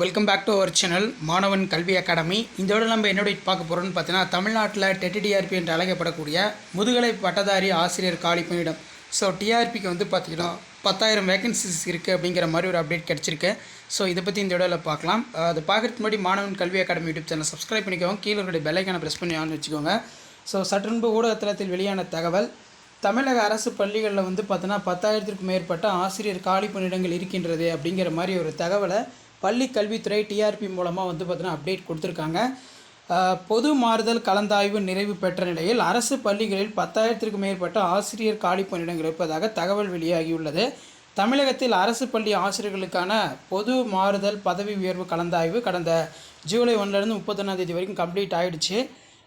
Welcome back to our channel மாணவன் கல்வி academy இந்த விட நம்ம என்னோட பார்க்க போகிறோம்னு பார்த்தீங்கன்னா தமிழ்நாட்டில் டெட்டிடிஆர்பி என்று அழைக்கப்படக்கூடிய முதுகலை பட்டதாரி ஆசிரியர் காலி பணியிடம். ஸோ டிஆர்பிக்கு வந்து பார்த்தீங்கன்னா பத்தாயிரம் வேகன்சிஸ் இருக்குது அப்படிங்கிற மாதிரி ஒரு அப்டேட் கிடச்சிருக்கு. ஸோ இதை பற்றி இந்த வீடியோவில் பார்க்கலாம். அதை அது பார்க்கறதுக்கு முன்னாடி மாணவன் கல்வி அகாடமி யூடியூப் சேனல் சப்ஸ்கிரைப் பண்ணிக்கோங்க. கீழே இருக்கிற பெல்லைக்கான ப்ரெஸ் பண்ணி ஆன் வச்சுக்கோங்க. ஸோ சற்றுன்பு ஊடகத்தளத்தில் வெளியான தகவல் தமிழக அரசு பள்ளிகளில் வந்து பார்த்தோன்னா பத்தாயிரத்திற்கும் மேற்பட்ட ஆசிரியர் காலி பணியிடங்கள் இருக்கின்றது அப்படிங்கிற மாதிரி ஒரு தகவலை பள்ளி கல்வித்துறை டிஆர்பி மூலமாக வந்து பார்த்தோன்னா அப்டேட் கொடுத்துருக்காங்க. பொது மாறுதல் கலந்தாய்வு நிறைவு பெற்ற நிலையில் அரசு பள்ளிகளில் பத்தாயிரத்திற்கும் மேற்பட்ட ஆசிரியர் காலி பணியிடங்கள் இருப்பதாக தகவல் வெளியாகியுள்ளது. தமிழகத்தில் அரசு பள்ளி ஆசிரியர்களுக்கான பொது மாறுதல் பதவி உயர்வு கலந்தாய்வு கடந்த ஜூலை ஒன்றிலிருந்து முப்பத்தொன்னாம் தேதி வரைக்கும் கம்ப்ளீட் ஆகிடுச்சு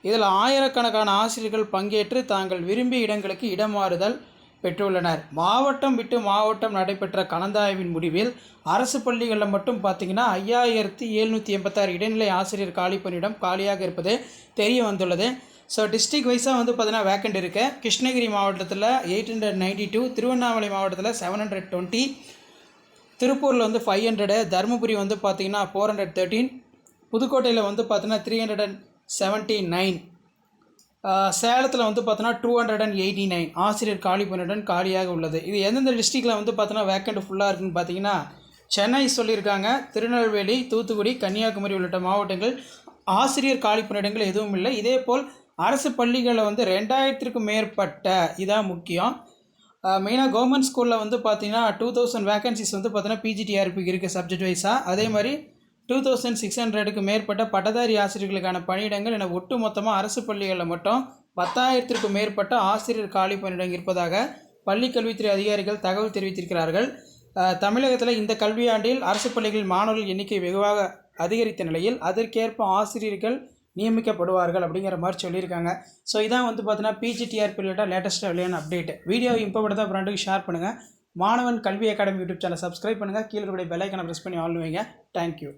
இதில் ஆயிரக்கணக்கான ஆசிரியர்கள் பங்கேற்று தாங்கள் விரும்பிய இடங்களுக்கு இடமாறுதல் பெற்றுள்ளனர். மாவட்டம் விட்டு மாவட்டம் நடைபெற்ற கலந்தாய்வின் முடிவில் அரசு பள்ளிகளில் மட்டும் பார்த்தீங்கன்னா ஐயாயிரத்தி எழுநூற்றி எண்பத்தாறு இடைநிலை ஆசிரியர் காலி பணியிடம் காலியாக இருப்பது தெரிய வந்துள்ளது. ஸோ டிஸ்ட்ரிக் வைஸாக வந்து பார்த்தீங்கன்னா வேக்கண்ட் இருக்கு. கிருஷ்ணகிரி மாவட்டத்தில் eight hundred ninety two Tiruvannamalai மாவட்டத்தில் செவன் ஹண்ட்ரட் டுவெண்ட்டி திருப்பூரில் வந்து ஃபைவ் ஹண்ட்ரடு தருமபுரி வந்து பார்த்தீங்கன்னா ஃபோர் ஹண்ட்ரட் தேர்ட்டீன் புதுக்கோட்டையில் வந்து பார்த்தீங்கன்னா three hundred and seventy nine சேலத்தில் வந்து பார்த்தோன்னா two hundred and eighty nine ஆசிரியர் காலி பணியுடன் காலியாக உள்ளது. இது எந்தெந்த டிஸ்ட்ரிக்டில் வந்து பார்த்தோன்னா வேக்கண்ட் ஃபுல்லாக இருக்குன்னு பார்த்தீங்கன்னா சென்னை சொல்லியிருக்காங்க. திருநெல்வேலி தூத்துக்குடி கன்னியாகுமரி உள்ளிட்ட மாவட்டங்கள் ஆசிரியர் காலி பணியிடங்கள் எதுவும் இல்லை. இதேபோல் அரசு பள்ளிகளில் வந்து ரெண்டாயிரத்திற்கும் மேற்பட்ட இதான் முக்கியம். மெயினாக கவர்மெண்ட் ஸ்கூலில் வந்து பார்த்திங்கன்னா டூ தௌசண்ட் வேக்கன்சிஸ் வந்து பார்த்தீங்கன்னா பிஜிடிஆர்பிக்கு இருக்குது சப்ஜெக்ட் வைஸாக அதே மாதிரி டூ தௌசண்ட் சிக்ஸ் ஹண்ட்ரடுக்கு மேற்பட்ட பட்டதாரி ஆசிரியர்களுக்கான பணியிடங்கள் என ஒட்டு மொத்தமாக அரசு பள்ளிகளில் மட்டும் பத்தாயிரத்திற்கும் மேற்பட்ட ஆசிரியர் காலி பணியிடங்கள் இருப்பதாக பள்ளி கல்வித்துறை அதிகாரிகள் தகவல் தெரிவித்திருக்கிறார்கள். தமிழகத்தில் இந்த கல்வியாண்டில் அரசு பள்ளிகளில் மாணவர்கள் எண்ணிக்கை வெகுவாக அதிகரித்த நிலையில் அதற்கேற்ப ஆசிரியர்கள் நியமிக்கப்படுவார்கள் அப்படிங்கிற மாதிரி சொல்லியிருக்காங்க. ஸோ இதான் வந்து பார்த்தீங்கன்னா பிஜிடிஆர்பி ரிலேட்டாக லேட்டஸ்ட்டாக வெளியான அப்டேட் வீடியோ இம்பார்ட்டதாக ஃப்ரெண்டுக்கு ஷேர் பண்ணுங்கள் மாணவன் கல்வி அகாடமி யூடியூப் சேனல் சப்ஸ்கிரைப் பண்ணுங்கள் கீழே இருக்கிற பெல் ஐக்கனை ப்ரெஸ் பண்ணி ஆள் வைங்க. தேங்க்யூ